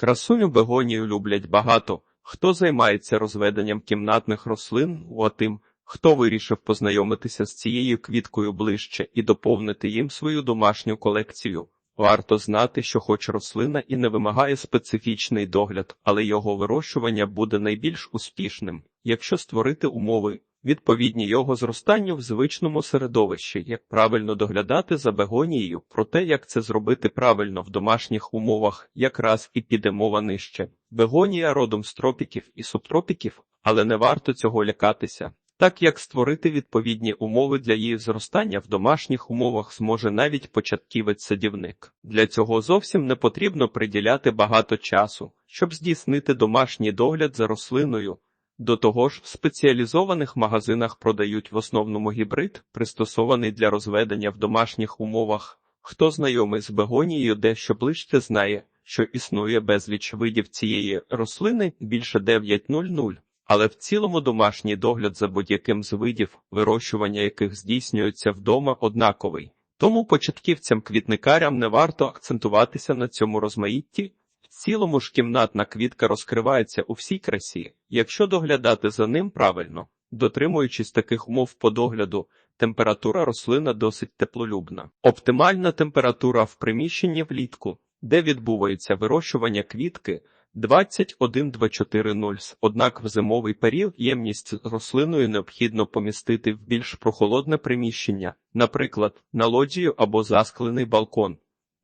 Красуню бегонію люблять багато. Хто займається розведенням кімнатних рослин, а тим, хто вирішив познайомитися з цією квіткою ближче і доповнити їм свою домашню колекцію. Варто знати, що хоч рослина і не вимагає специфічний догляд, але його вирощування буде найбільш успішним, якщо створити умови, відповідні його зростанню в звичному середовищі, як правильно доглядати за бегонією, про те, як це зробити правильно в домашніх умовах, якраз і піде мова нижче. Бегонія родом з тропіків і субтропіків, але не варто цього лякатися. Так як створити відповідні умови для її зростання в домашніх умовах зможе навіть початківець-садівник. Для цього зовсім не потрібно приділяти багато часу, щоб здійснити домашній догляд за рослиною. До того ж, в спеціалізованих магазинах продають в основному гібрид, пристосований для розведення в домашніх умовах. Хто знайомий з бегонією дещо ближче знає, що існує безліч видів цієї рослини більше 900, але в цілому домашній догляд за будь-яким з видів, вирощування яких здійснюється вдома, однаковий. Тому початківцям-квітникарям не варто акцентуватися на цьому розмаїтті. Цілому ж кімнатна квітка розкривається у всій красі, якщо доглядати за ним правильно. Дотримуючись таких умов по догляду, температура рослина досить теплолюбна. Оптимальна температура в приміщенні влітку, де відбувається вирощування квітки 21-24 Однак в зимовий період ємність з рослиною необхідно помістити в більш прохолодне приміщення, наприклад, на лоджію або засклений балкон,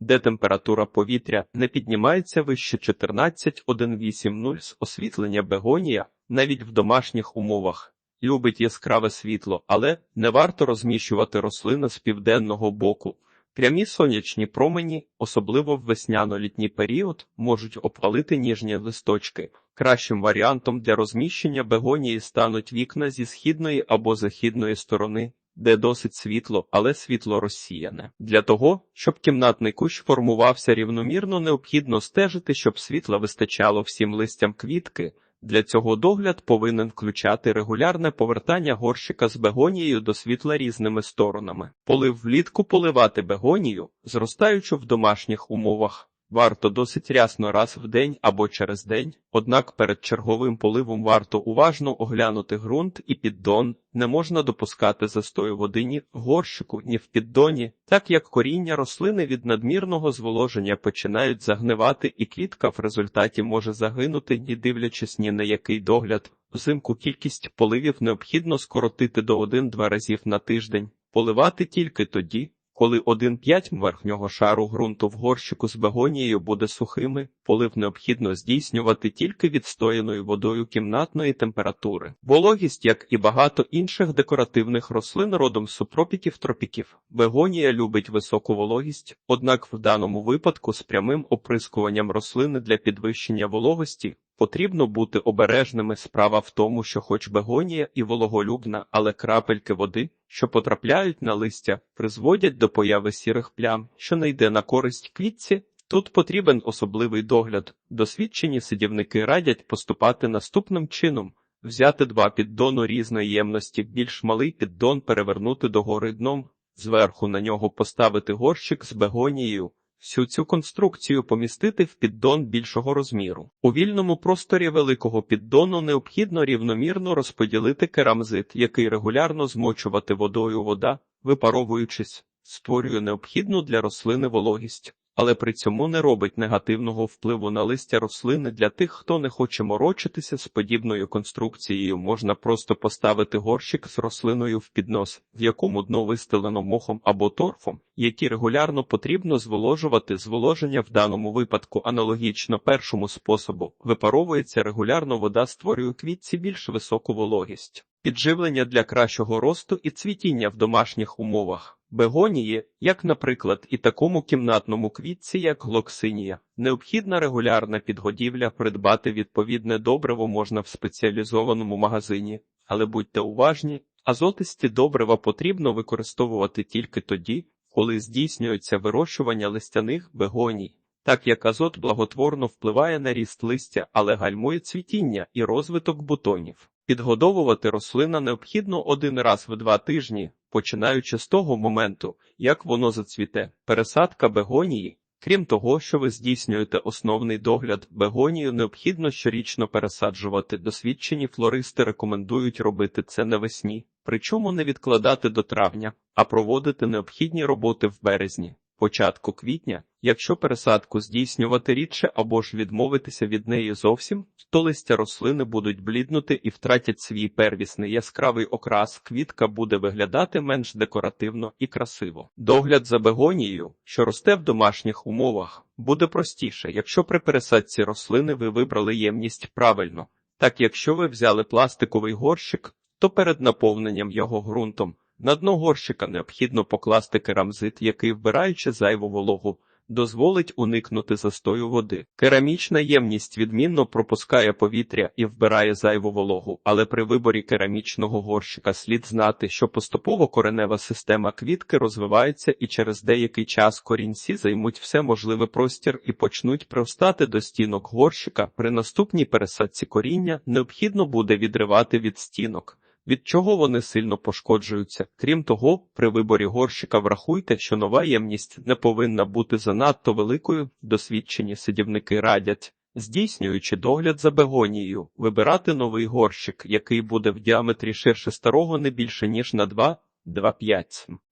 де температура повітря не піднімається вище 14-180 освітлення бегонія навіть в домашніх умовах. Любить яскраве світло, але не варто розміщувати рослини з південного боку. Прямі сонячні промені, особливо в весняно-літній період, можуть обпалити ніжні листочки. Кращим варіантом для розміщення бегонії стануть вікна зі східної або західної сторони, де досить світло, але світло розсіяне. Для того, щоб кімнатний кущ формувався рівномірно, необхідно стежити, щоб світла вистачало всім листям квітки. Для цього догляд повинен включати регулярне повертання горщика з бегонією до світла різними сторонами. Полив влітку поливати бегонію, зростаючу в домашніх умовах. Варто досить рясно раз в день або через день, однак перед черговим поливом варто уважно оглянути ґрунт і піддон, не можна допускати застою води ні в горщику, ні в піддоні, так як коріння рослини від надмірного зволоження починають загнивати, і клітка в результаті може загинути, не дивлячись ні на який догляд. Взимку кількість поливів необхідно скоротити до 1-2 разів на тиждень, поливати тільки тоді, коли один п'ять верхнього шару ґрунту в горщику з бегонією буде сухими, полив необхідно здійснювати тільки відстояною водою кімнатної температури. Вологість, як і багато інших декоративних рослин родом з субтропіків тропіків. Бегонія любить високу вологість, однак в даному випадку з прямим оприскуванням рослини для підвищення вологості Потрібно бути обережними. Справа в тому, що хоч бегонія і вологолюбна, але крапельки води, що потрапляють на листя, призводять до появи сірих плям, що не йде на користь квітці. Тут потрібен особливий догляд. Досвідчені сидівники радять поступати наступним чином: взяти два піддону різної ємності, більш малий піддон перевернути догори дном, зверху на нього поставити горщик з бегонією. Всю цю конструкцію помістити в піддон більшого розміру. У вільному просторі великого піддону необхідно рівномірно розподілити керамзит, який регулярно змочувати водою вода, випаровуючись, створює необхідну для рослини вологість але при цьому не робить негативного впливу на листя рослини для тих, хто не хоче морочитися з подібною конструкцією, можна просто поставити горщик з рослиною в піднос, в якому дно вистелено мохом або торфом, які регулярно потрібно зволожувати. Зволоження в даному випадку аналогічно першому способу випаровується регулярно вода, створює квітці більш високу вологість. Підживлення для кращого росту і цвітіння в домашніх умовах. Бегонії, як, наприклад, і такому кімнатному квітці, як глоксинія, необхідна регулярна підгодівля, придбати відповідне добриво можна в спеціалізованому магазині, але будьте уважні, азотисті добрива потрібно використовувати тільки тоді, коли здійснюється вирощування листяних бегоній, так як азот благотворно впливає на ріст листя, але гальмує цвітіння і розвиток бутонів. Підгодовувати рослина необхідно один раз в два тижні, починаючи з того моменту, як воно зацвіте. Пересадка бегонії Крім того, що ви здійснюєте основний догляд, бегонію необхідно щорічно пересаджувати. Досвідчені флористи рекомендують робити це навесні, причому не відкладати до травня, а проводити необхідні роботи в березні. Початку квітня, якщо пересадку здійснювати рідше або ж відмовитися від неї зовсім, то листя рослини будуть бліднути і втратять свій первісний яскравий окрас, квітка буде виглядати менш декоративно і красиво. Догляд за бегонією, що росте в домашніх умовах, буде простіше, якщо при пересадці рослини ви вибрали ємність правильно. Так якщо ви взяли пластиковий горщик, то перед наповненням його ґрунтом на дно горщика необхідно покласти керамзит, який, вбираючи зайву вологу, дозволить уникнути застою води. Керамічна ємність відмінно пропускає повітря і вбирає зайву вологу, але при виборі керамічного горщика слід знати, що поступово коренева система квітки розвивається і через деякий час корінці займуть все можливе простір і почнуть привстати до стінок горщика. При наступній пересадці коріння необхідно буде відривати від стінок від чого вони сильно пошкоджуються. Крім того, при виборі горщика врахуйте, що нова ємність не повинна бути занадто великою, досвідчені сидівники радять. Здійснюючи догляд за бегонією, вибирати новий горщик, який буде в діаметрі ширше старого не більше ніж на 2 2,5.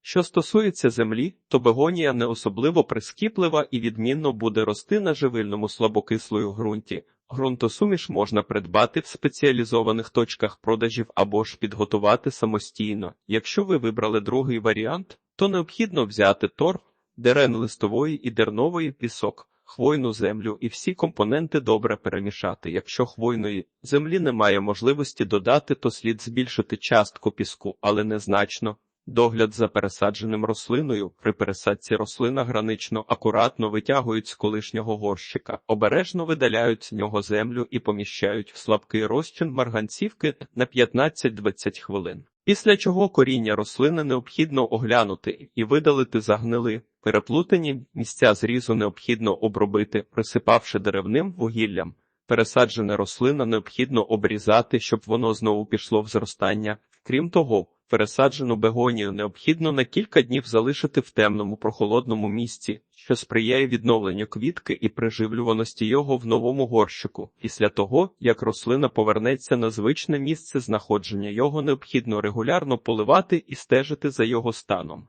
Що стосується землі, то бегонія не особливо прискіплива і відмінно буде рости на живильному слабокислою ґрунті. Ґрунтосуміш можна придбати в спеціалізованих точках продажів або ж підготувати самостійно. Якщо ви вибрали другий варіант, то необхідно взяти торф, дерен листової і дернової пісок, хвойну землю і всі компоненти добре перемішати. Якщо хвойної землі немає можливості додати, то слід збільшити частку піску, але незначно. Догляд за пересадженим рослиною при пересадці рослина гранично акуратно витягують з колишнього горщика, обережно видаляють з нього землю і поміщають в слабкий розчин марганцівки на 15-20 хвилин. Після чого коріння рослини необхідно оглянути і видалити загнили. Переплутані місця зрізу необхідно обробити, присипавши деревним вугіллям. Пересаджене рослина необхідно обрізати, щоб воно знову пішло в зростання. Крім того, пересаджену бегонію необхідно на кілька днів залишити в темному прохолодному місці, що сприяє відновленню квітки і приживлюваності його в новому горщику. Після того, як рослина повернеться на звичне місце знаходження, його необхідно регулярно поливати і стежити за його станом.